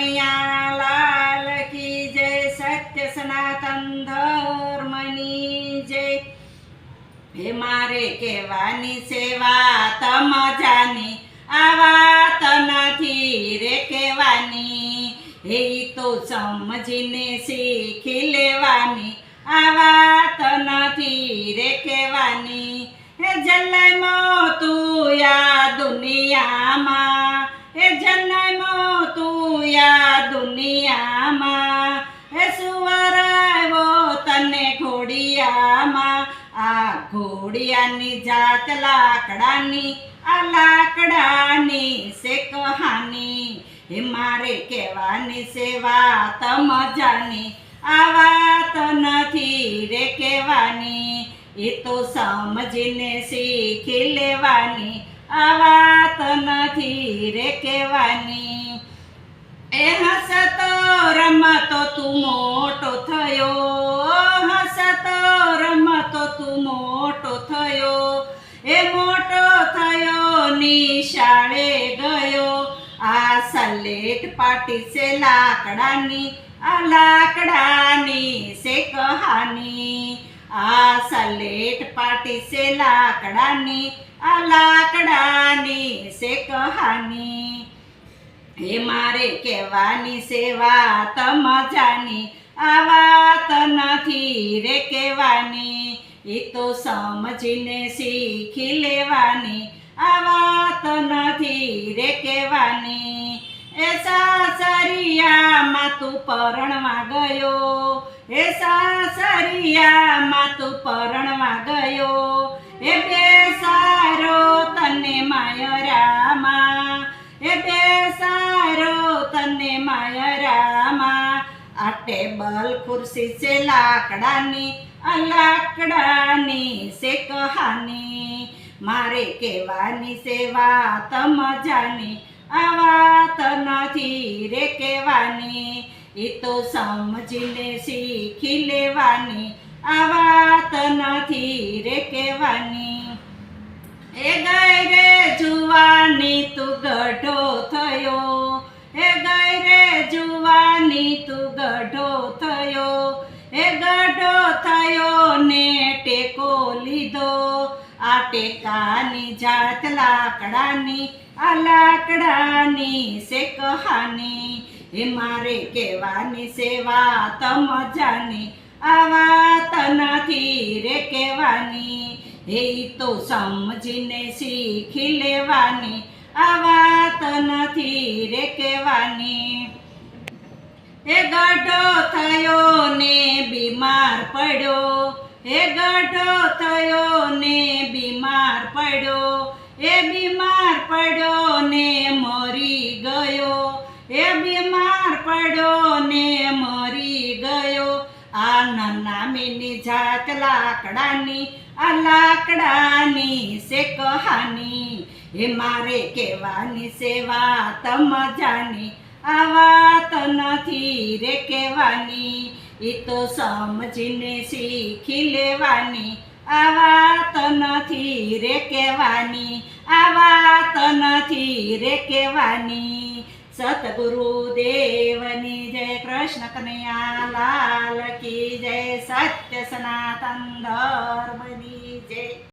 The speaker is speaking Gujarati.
કનૈયા કી જય સત્ય સનાતન ધર્મની જય હે મારે કહેવાની સેવા તમ જાની આ વાત નથી રે કહેવાની હે તો સમજીને શીખી લેવાની આ વાત નથી રે કહેવાની હે જલમો તું યા દુનિયામાં યા દુનિયામાં. હે સુવર તને ઘોડિયામાં. આ ઘોડિયાની જાત લાકડાની, આ લાકડાની સે કહાની હે મારે કહેવાની સેવા વાત મજાની. આ વાત નથી રે કહેવાની. એ તો સમજીને શીખી લેવાની. આ વાત નથી રે કહેવાની. એ હસતો રમતો તું મોટો થયો. હસતો રમતો તું મોટો થયો. એ મોટો થયો, નિશાળે ગયો. આ સલેટ પાટી છે લાકડાની, આ લાકડાની છે કહાની. આ સલેટ પાટી છે લાકડાની, આ લાકડાની છે કહાની. હે મારે કહેવાની સેવા તમ જાની આ વાત નથી રે કહેવાની. એ તો સમજીને શીખી લેવાની. આ વાત નથી રે કહેવાની. એ સાસરિયામાં તું પરણવા ગયો. એ સાસરિયામાં તું પરણવા ગયો. એ બે ટેબલ ખુરશી છે લાકડાની લાકડાની છે કહાની મારે કહેવાની સેવા વાત મજાની, આ વાત નથી રે કહેવાની. એ તો સમજીને શીખી લેવાની, આ વાત નથી રે કહેવાની. એ ગઈ રે જુવાની તું ગઢો થયો, એ ગઈ રે જુવાની તું ગઢો થયો એ ગઢો થયો ને ટેકો લીધો. આ ટેકાની જાત લાકડાની, આ લાકડાની સે કહાની એ મારે કહેવાની સેવા તમ જાની આ વાત નથી રે કહેવાની. હે તો સમજીને શીખી લેવાની, આ વાત નથી રે કહેવાની. એ ગઢો ને બીમાર પડ્યો. એ ગઢો થયો ને બીમાર પડ્યો. એ બીમાર પડ્યો ને મરી ગયો. એ બીમાર પડ્યો ને મરી ગયો. આ નાના મીની જાત લાકડાની, આ લાકડાની સે કહાની હે મારે કહેવાની સેવા તમ જાની. આ વાત કહેવાની એ તો સમજીને શીખી લેવાની, આ વાત નથી રે કહેવાની, આ વાત નથી રે કહેવાની. સતગુરુ દેવની જય કૃષ્ણ કનૈયા કી જય સત્ય સનાતન ધર્મની જય.